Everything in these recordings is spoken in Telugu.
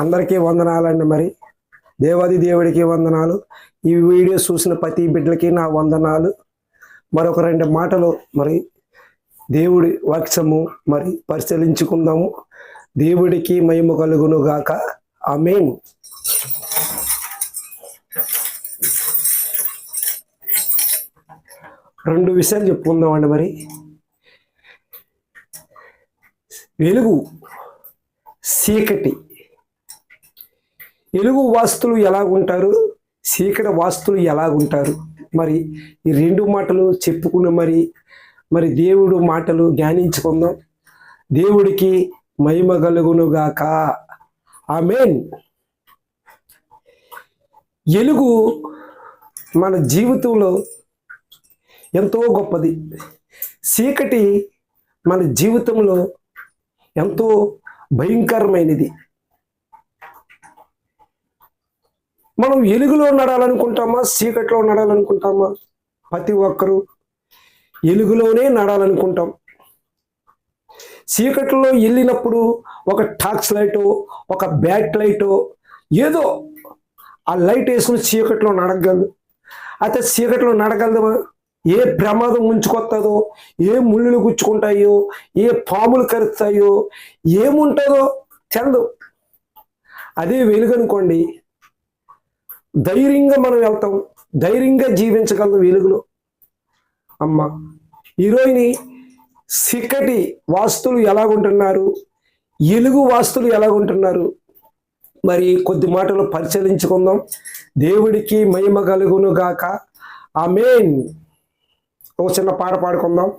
అందరికీ వందనాలండి మరి. దేవాది దేవుడికి వందనాలు. ఈ వీడియో చూసిన ప్రతి బిడ్డలకి నా వందనాలు. మరొక రెండు మాటలు మరి దేవుడి వాక్యము మరి పరిశీలించుకుందాము. దేవుడికి మహిమ కలుగును గాక. ఆమేన్. రెండు విషయాలు చెప్పుకుందామండి మరి. వెలుగు చీకటి. వెలుగు వాస్తులు ఎలాగుంటారు? చీకటి వాస్తులు ఎలాగుంటారు? మరి ఈ రెండు మాటలు చెప్పుకుని మరి మరి దేవుడు మాటలు ధ్యానించుకుందాం. దేవుడికి మహిమ కలుగునుగాక. ఆమెన్. ఎలుగు మన జీవితంలో ఎంతో గొప్పది. చీకటి మన జీవితంలో ఎంతో భయంకరమైనది. మనం ఎలుగులో నడాలనుకుంటామా? చీకట్లో నడాలనుకుంటామా? ప్రతి ఒక్కరూ ఎలుగులోనే నడాలనుకుంటాం. చీకట్లో వెళ్ళినప్పుడు ఒక టాక్స్ లైటో ఒక బ్యాట్ లైటో ఏదో ఆ లైట్ వేసుకుని చీకట్లో నడగలదు అయితే చీకట్లో నడగలదు ఏ ప్రమాదం ముంచుకొస్తుందో ఏ ముళ్ళు గుచ్చుకుంటాయో ఏ పాములు కరుస్తాయో ఏముంటుందో తెలదు. అదే వెలుగనుకోండి ధైర్యంగా మనం వెళ్తాం. ధైర్యంగా జీవించగలం వెలుగులో. అమ్మ హీరోయిని సిక్కటి వాస్తులు ఎలాగుంటున్నారు? ఎలుగు వాస్తులు ఎలాగుంటున్నారు? మరి కొద్ది మాటలు పరిశీలించుకుందాం. దేవుడికి మహిమ కలుగును గాక ఆమెన్. ఒక చిన్న పాట పాడుకుందాం.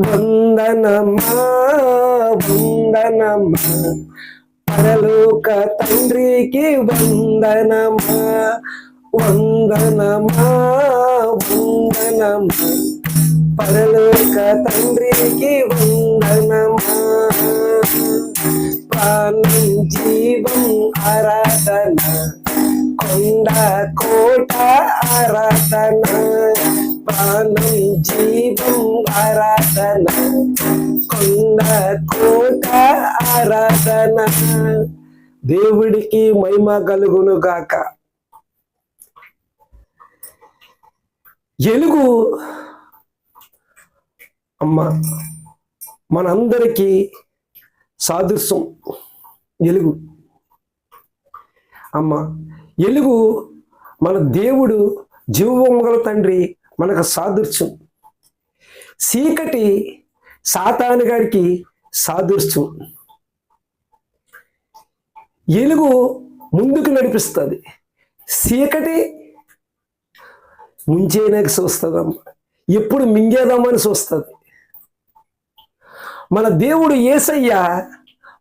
వందనమా వందనమా పరలోక తండ్రికి వందనమా? వందనమా? వందనమా? పరలోక తండ్రికి వందనమా? ప్రాణం జీవం ఆరాధన కొండ కోట ఆరాధన ప్రాణం జీవం ఆరాధన కొండ కోట ఆరాధన దేవుడికి మహిమ కలుగును గాక. ఎలుగు అమ్మ మనందరికీ సాదృశ్యం. ఎలుగు అమ్మ ఎలుగు మన దేవుడు జీవమగల తండ్రి మనకు సాదృశ్యం. చీకటి సాతాను గారికి సాదృశ్యం. ఎలుగు ముందుకు నడిపిస్తుంది. చీకటి ముంచేనాక చూస్తుందమ్మ ఎప్పుడు మింగేదామని చూస్తుంది మన దేవుడు ఏసయ్య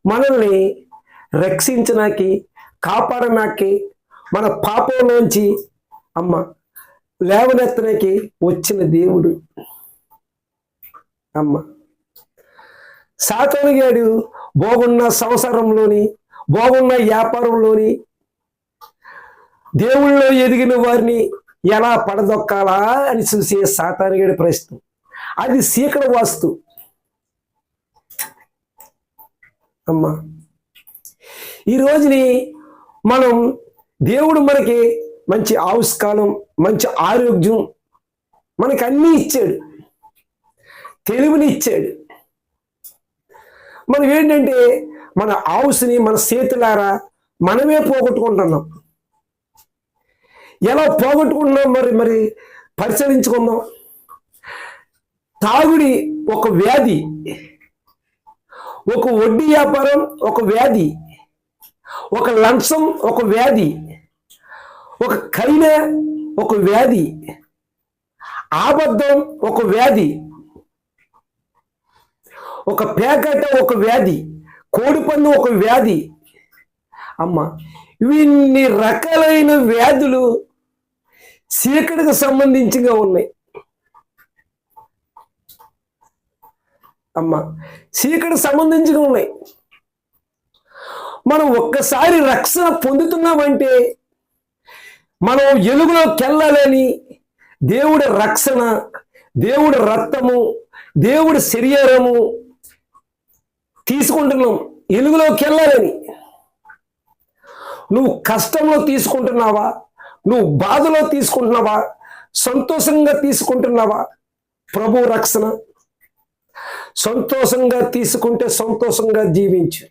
మనల్ని రక్షించడానికి కాపాడనాకి మన పాపంలోంచి అమ్మ లేవనెత్తనకి వచ్చిన దేవుడు. అమ్మ. సాతనుగాడు బాగున్న సంసారంలోని బాగున్న వ్యాపారంలోని దేవుళ్ళలో ఎదిగిన వారిని ఎలా పడదొక్కాలా అని చూసే సాతానుగాడి ప్రశ్న. అది సీకడ వాస్తు. అమ్మా. ఈ రోజుని మనం దేవుడు మనకి మంచి ఆవిష్కాలం మంచి ఆరోగ్యం మనకి అన్నీ ఇచ్చాడు. తెలివిని ఇచ్చాడు. మనం ఏంటంటే మన ఆవుసిని మన చేతులారా మనమే పోగొట్టుకుంటున్నాం. ఎలా పోగొట్టుకుంటున్నాం మరి మరి పరిశీలించుకుందాం. తాగుడి ఒక వ్యాధి ఒక వడ్డీ వ్యాపారం ఒక వ్యాధి ఒక లంచం ఒక వ్యాధి ఒక కైన ఒక వ్యాధి ఆబద్ధం ఒక వ్యాధి ఒక పేకట ఒక వ్యాధి. కోడిపందు ఒక వ్యాధి. అమ్మ ఇన్ని రకాలైన వ్యాధులు చీకటికి సంబంధించిగా ఉన్నాయి. అమ్మ చీకటి సంబంధించిగా ఉన్నాయి. మనం ఒక్కసారి రక్షణ పొందుతున్నామంటే మనం ఎలుగులోకి వెళ్ళాలని దేవుడి రక్షణ దేవుడి రక్తము దేవుడి శరీరము తీసుకుంటున్నాం. ఎలుగులోకి వెళ్ళాలని. నువ్వు కష్టంలో తీసుకుంటున్నావా? నువ్వు బాధలో తీసుకుంటున్నావా? సంతోషంగా తీసుకుంటున్నావా? ప్రభు రక్షణ. సంతోషంగా తీసుకుంటే సంతోషంగా జీవించు.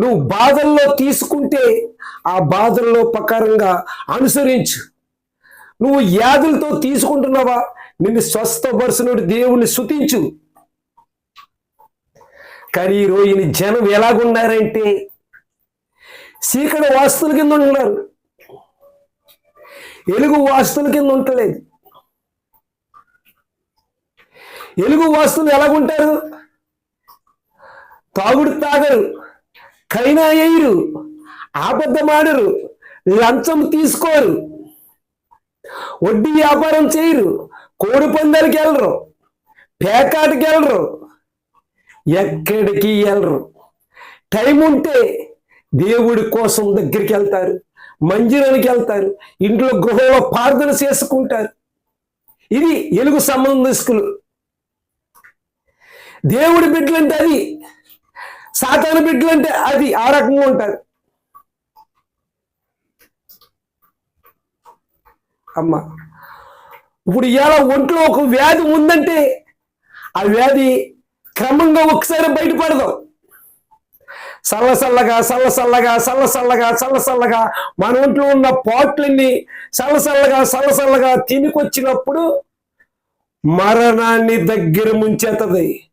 నువ్వు బాధల్లో తీసుకుంటే ఆ బాధల్లో ప్రకారంగా అనుసరించు. నువ్వు వ్యాధులతో తీసుకుంటున్నావా? నిన్ను స్వస్థపరుచునుడు దేవుని శుతించు కానీ ఈ జనం ఎలాగున్నారంటే చీకటి వాస్తుల కింద ఉంటున్నారు ఎలుగు వాస్తుల కింద ఉండలేదు. ఎలుగు వాస్తులు ఎలాగుంటారు? తాగుడు తాగరు కైనా వేయరు ఆబద్ధమాడరు లంచం తీసుకోరు వడ్డీ వ్యాపారం చేయరు కోడి పందాలకి వెళ్ళరు పేకాటకి వెళ్ళరు ఎక్కడికి వెళ్ళరు టైం ఉంటే దేవుడి కోసం దగ్గరికి వెళ్తారు మందిరానికి వెళ్తారు ఇంట్లో గృహంలో ప్రార్థన చేసుకుంటారు. ఇది ఎలుగు సంబంధిస్తులు దేవుడి బిడ్డలంటే అది సాతాను బిడ్డలంటే అది ఆ రకంగా ఉంటారు. అమ్మ ఇప్పుడు ఇలా ఒంట్లో ఒక వ్యాధి ఉందంటే ఆ వ్యాధి క్రమంగా ఒకసారి బయటపడదు. సల్లసల్లగా సల్లసల్లగా సల్లసల్లగా సల్లసల్లగా మన ఒంట్లో ఉన్న పాట్లన్నీ సల్లసల్లగా సల్లసల్లగా తినికొచ్చినప్పుడు మరణాన్ని దగ్గర ముంచేతది.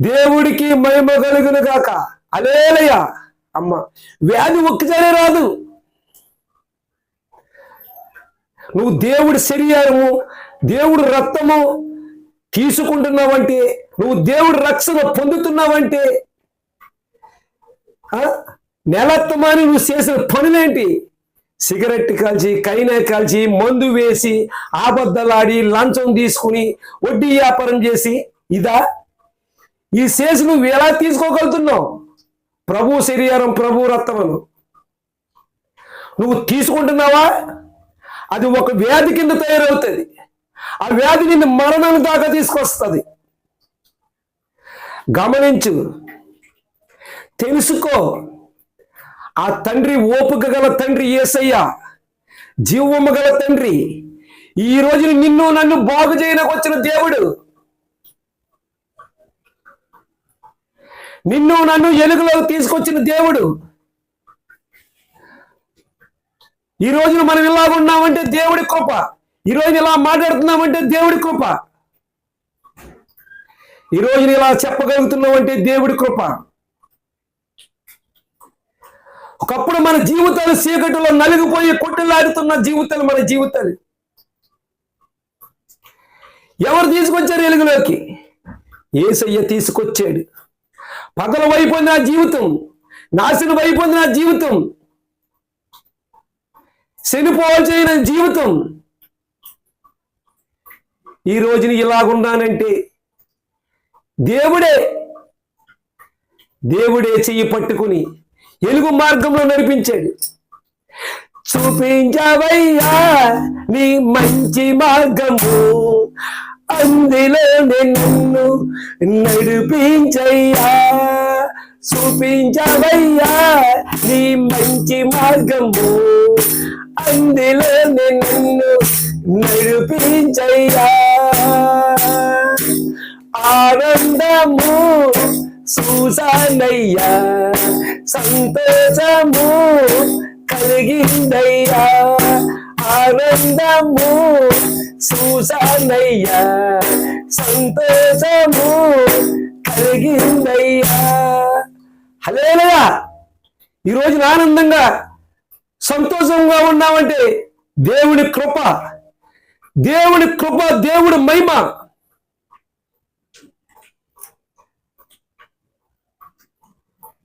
దేవుడికి మహిమ కలుగును గాక. అలేలయ అమ్మ వ్యాధి ఒక్కసారి రాదు. నువ్వు దేవుడి శరీరము దేవుడు రక్తము తీసుకుంటున్నావంటే నువ్వు దేవుడు రక్షణ పొందుతున్నావంటే ఆ? నెలత్తమాని నువ్వు చేసిన పనులేంటి? సిగరెట్ కాల్చి కైనా కాల్చి మందు వేసి ఆబద్దలాడి లంచం తీసుకుని వడ్డీ వ్యాపారం చేసి ఇదా? ఈ శేషు నువ్వు ఎలా తీసుకోగలుగుతున్నావు? ప్రభు శరీరం ప్రభు రక్తమును. నువ్వు తీసుకుంటున్నావా? అది ఒక వ్యాధి కింద తయారవుతుంది. ఆ వ్యాధి నిన్ను మరణం దాకా తీసుకొస్తుంది. గమనించు. తెలుసుకో. ఆ తండ్రి ఓపిక గల తండ్రి ఏసయ్య జీవము గల తండ్రి ఈ రోజున నిన్ను నన్ను బాగు చేయడానికి వచ్చిన దేవుడు. నిన్ను నన్ను ఎలుగులోకి తీసుకొచ్చిన దేవుడు. ఈ రోజున మనం ఇలా ఉన్నామంటే దేవుడి కృప. ఈ ఇలా మాట్లాడుతున్నామంటే దేవుడి కృప. ఈ ఇలా చెప్పగలుగుతున్నామంటే దేవుడి కృప. ఒకప్పుడు మన జీవితాలు చీకటిలో నలిగిపోయి కొట్టలాడుతున్న జీవితాలు మన జీవితాలు. ఎవరు తీసుకొచ్చారు వెలుగులోకి? ఏసయ్య తీసుకొచ్చాడు. పగలు అయిపోయింది నా జీవితం నాశనం అయిపోయింది నా జీవితం చనిపోవాల్సిన జీవితం ఈ రోజుని ఇలాగున్నానంటే దేవుడే దేవుడే చెయ్యి పట్టుకుని ఎలుగు మార్గంలో నడిపించాడు. చూపించవయ్యా నీ మంచి మార్గము అందులో నిన్ను నడిపించయ్యా. చూపించవయ్యా నీ మంచి మార్గము అందులో నిన్ను నడిపించయ్యా. ఆనందము చూసానయ్యా సంతోషము కలిగిందయ్యా. ఆనందము చూసానయ్యా సంతోషము కలిగిందయ్యా. హలేలయా ఈరోజు ఆనందంగా సంతోషంగా ఉన్నామంటే దేవుడి కృప దేవుడి కృప దేవుడి మహిమ.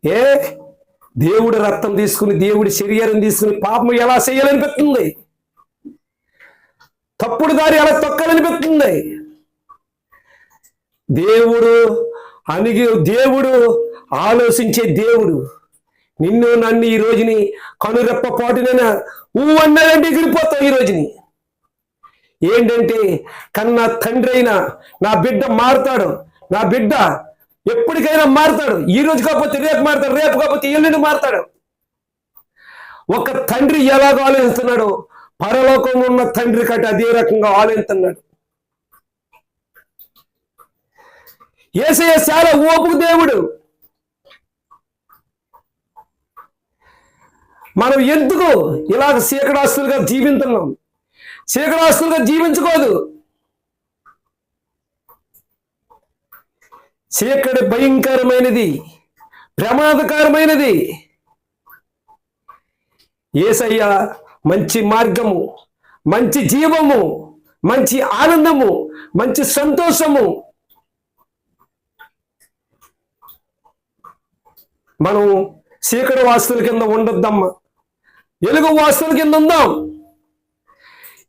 ఏ? దేవుడి రక్తం తీసుకుని దేవుడి శరీరం తీసుకుని పాపం ఎలా చేయాలనిపిస్తుంది? తప్పుడు దారి ఎలా తొక్కాలనిపిస్తుంది? దేవుడు అణిగి దేవుడు ఆలోచించే దేవుడు. నిన్ను నన్ను ఈ రోజుని కనురెప్ప పాటునైనా ఊ అన్నాడంటే ఎగిరిపోతావు ఈ రోజుని. ఏంటంటే కన్నా తండ్రి అయినా నా బిడ్డ మారుతాడు. నా బిడ్డ ఎప్పటికైనా మారుతాడు. ఈ రోజు కాకపోతే రేపు మారుతాడు. రేపు కాకపోతే ఎల్లుండి మారుతాడు. ఒక తండ్రి ఎలాగ ఆలోచిస్తున్నాడు పరలోకం ఉన్న తండ్రి కంటే అదే రకంగా ఆలోచిస్తున్నాడు. ఏసయ్య చాలా ఓపుకు దేవుడు. మనం ఎందుకు ఇలాగ శీకడాస్తులుగా జీవించున్నాం శీకడాస్తులుగా జీవించుకోదు చీకటి భయంకరమైనది ప్రమాదకరమైనది. ఏసయ్య మంచి మార్గము మంచి జీవము మంచి ఆనందము మంచి సంతోషము. మనం చీకటి వాస్తుల కింద ఉండొద్దమ్మా. ఎలుగు వాస్తుల కింద ఉందాం.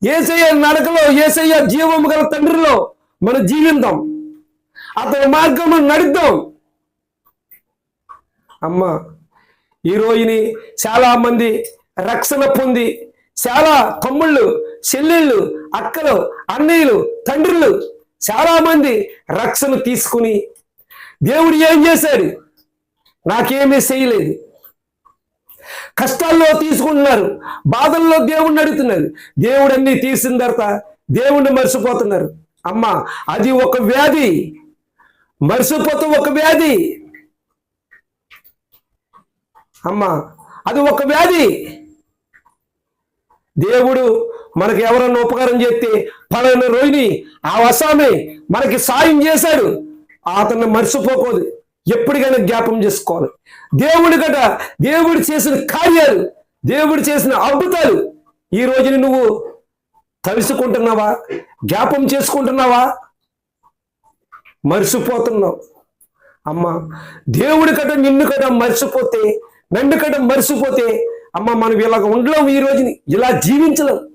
ఏసయ్య నడకలో ఏసయ్య జీవము గల తండ్రిలో మనం జీవిద్దాం అతని మార్గంలో నడుద్దాం. అమ్మ ఈ రోజుని చాలా మంది రక్షణ పొంది చాలా తమ్ముళ్ళు చెల్లెళ్ళు అక్కలు అన్నయ్యలు తండ్రులు చాలా మంది రక్షణ తీసుకుని దేవుడు ఏం చేశాడు? నాకేమీ చేయలేదు. కష్టాల్లో తీసుకుంటున్నారు బాధల్లో దేవుణ్ణి అడుగుతున్నారు. దేవుడు అన్ని తీసిన తర్వాత దేవుణ్ణి మర్చిపోతున్నారు. అమ్మా అది ఒక వ్యాధి. మరిసిపోతూ ఒక వ్యాధి. అమ్మా అది ఒక వ్యాధి. దేవుడు మనకి ఎవరన్నా ఉపకారం చేస్తే పలానా రోజుని ఆ వసామి మనకి సాయం చేశాడు. అతన్ని మర్చిపోకూడదు ఎప్పటికైనా జ్ఞాపం చేసుకోవాలి. దేవుడి గట దేవుడు చేసిన కార్యాలు దేవుడు చేసిన అద్భుతాలు ఈ రోజుని నువ్వు తలుసుకుంటున్నావా జ్ఞాపం చేసుకుంటున్నావా? మర్చిపోతున్నావు అమ్మ దేవుడి కట నిన్ను కట మర్చిపోతే నన్ను కట మర్చిపోతే అమ్మ మనం ఇలాగ ఉండలేము ఈ రోజుని. ఇలా జీవించలేం.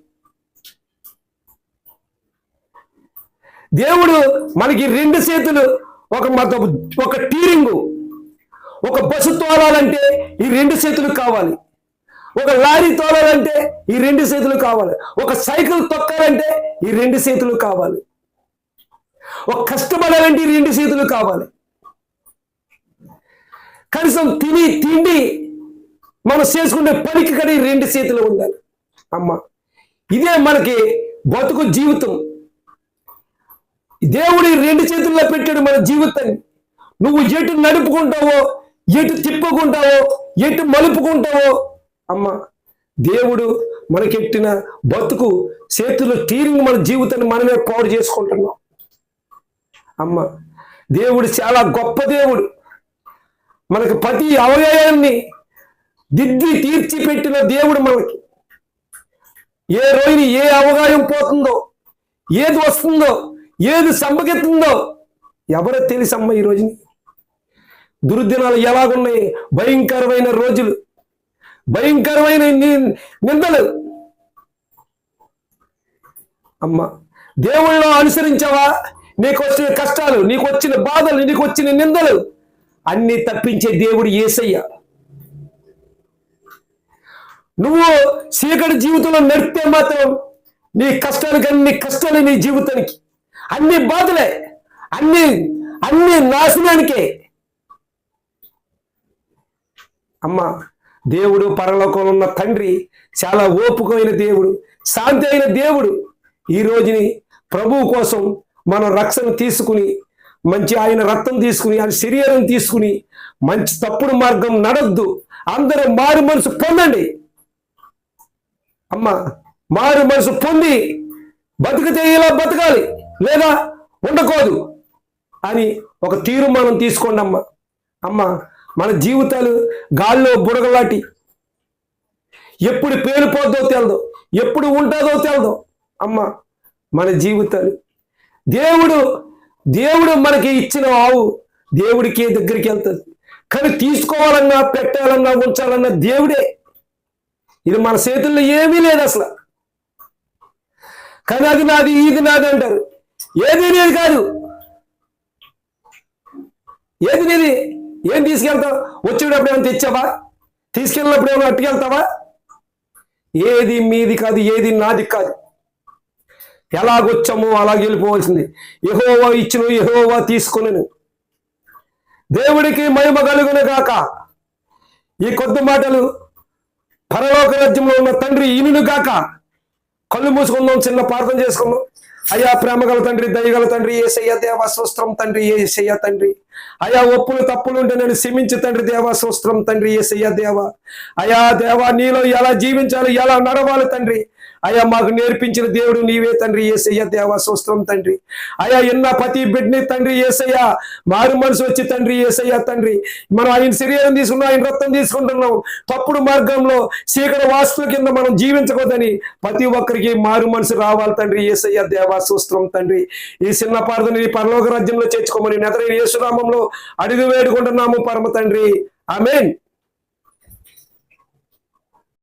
దేవుడు మనకి రెండు చేతులు ఒక మత ఒక టీరింగు ఒక బస్సు తోలాలంటే ఈ రెండు చేతులు కావాలి. ఒక లారీ తోలాలంటే ఈ రెండు చేతులు కావాలి. ఒక సైకిల్ తొక్కాలంటే ఈ రెండు చేతులు కావాలి. ఒక కష్టపడాలంటే రెండు చేతులు కావాలి. కనీసం తిని తిండి మనం చేసుకునే పనికి కానీ రెండు చేతులు ఉండాలి. అమ్మ ఇదే మనకి బతుకు జీవితం. దేవుడి రెండు చేతుల్లో పెట్టాడు మన జీవితాన్ని. నువ్వు ఎటు నడుపుకుంటావో ఎటు తిప్పుకుంటావో ఎటు మలుపుకుంటావో అమ్మ దేవుడు మనకెట్టిన బతుకు చేతులు తీరింగ్ మన జీవితాన్ని మనమే పాడు చేసుకుంటున్నాం. అమ్మ. దేవుడు చాలా గొప్ప దేవుడు. మనకి ప్రతి అవయవాన్ని దిద్ది తీర్చి పెట్టిన దేవుడు మనకి. ఏ రోజుని ఏ అవగాహం పోతుందో ఏది వస్తుందో ఏది సంపకెత్తుందో ఎవరో తెలుసమ్మ ఈ రోజుని. దుర్దినాలు ఎలాగున్నాయి? భయంకరమైన రోజులు. భయంకరమైన నిందలు. అమ్మ దేవుళ్ళో అనుసరించావా? నీకు వచ్చిన కష్టాలు నీకు వచ్చిన బాధలు నీకు వచ్చిన నిందలు అన్ని తప్పించే దేవుడు ఏసయ్య. నువ్వు చీకటి జీవితంలో నడిపితే మాత్రం నీ కష్టానికి అన్ని కష్టాలు నీ జీవితానికి. అన్ని బాధలే అన్ని అన్ని నాశనానికే. అమ్మ దేవుడు పరలోకంలో ఉన్న తండ్రి చాలా ఓపుకమైన దేవుడు శాంతి అయిన దేవుడు. ఈ రోజుని ప్రభువు కోసం మనం రక్షణ తీసుకుని మంచి ఆయన రక్తం తీసుకుని ఆయన శరీరం తీసుకుని మంచి తప్పుడు మార్గం నడద్దు. అందరూ మారు మనసు పొందండి. అమ్మ మారు మనసు పొంది బతికితే ఇలా బతకాలి లేదా ఉండకూడదు అని ఒక తీర్మానం తీసుకోండి అమ్మ. అమ్మ మన జీవితాలు గాల్లో బుడగలాటి. ఎప్పుడు పేలిపోద్దో తెలదు ఎప్పుడు ఉంటుందో తెలదు. అమ్మ మన జీవితాలు దేవుడు దేవుడు మనకి ఇచ్చిన ఆవు దేవుడికి దగ్గరికి వెళ్తుంది. కానీ తీసుకోవాలన్నా పెట్టాలన్నా ఉంచాలన్నా దేవుడే. ఇది మన చేతుల్లో ఏమీ లేదు అసలు. కానీ అది నాది ఇది నాది అంటారు. ఏది లేదు కాదు. ఏది నీది ఏం తీసుకెళ్తావు? వచ్చేటప్పుడు ఏమైనా తెచ్చావా? తీసుకెళ్ళినప్పుడు ఏమైనా అట్టుకెళ్తావా? ఏది మీది కాదు ఏది నాది కాదు. ఎలాగొచ్చామో అలాగే వెళ్ళిపోవాల్సింది. యహోవా ఇచ్చిన యహోవా తీసుకునేను. దేవుడికి మహిమ కలుగును గాక. ఈ కొద్ది మాటలు పరలోక రాజ్యంలో ఉన్న తండ్రి ఈనును గాక. కళ్ళు మూసుకుందాం చిన్న ప్రార్థన చేసుకుందాం. అయ్యా ప్రేమగల తండ్రి దయగల తండ్రి ఏసయ్య దేవ సూస్త్రం తండ్రి ఏసయ్య తండ్రి. అయా ఒప్పులు తప్పులు ఉంటే నేను శమించి తండ్రి దేవ స్వస్త్రం తండ్రి ఏసయ్య దేవ. అయా దేవ నీలో ఎలా జీవించాలి ఎలా నడవాలి తండ్రి? అయ్యా మాకు నేర్పించిన దేవుడు నీవే తండ్రి ఏసయ్య దేవా స్వస్త్రం తండ్రి. అయ్యా ఎన్న ప్రతి బిడ్డని తండ్రి ఏసయ్య మారు మనసు వచ్చి తండ్రి ఏసయ్య తండ్రి. మనం ఆయన శరీరం తీసుకున్నాం ఆయన రక్తం తీసుకుంటున్నాం. తప్పుడు మార్గంలో చీకటి వాస్తుల కింద మనం జీవించకూడదని ప్రతి ఒక్కరికి మారు మనసు రావాలి తండ్రి ఏసయ్య దేవా స్వస్త్రం తండ్రి. ఈ చిన్న పార్థని పరలోక రాజ్యంలో చేర్చుకోమని నెదరైన యేసునామంలో అడుగు వేడుకుంటున్నాము పరమ తండ్రి. ఆమెన్.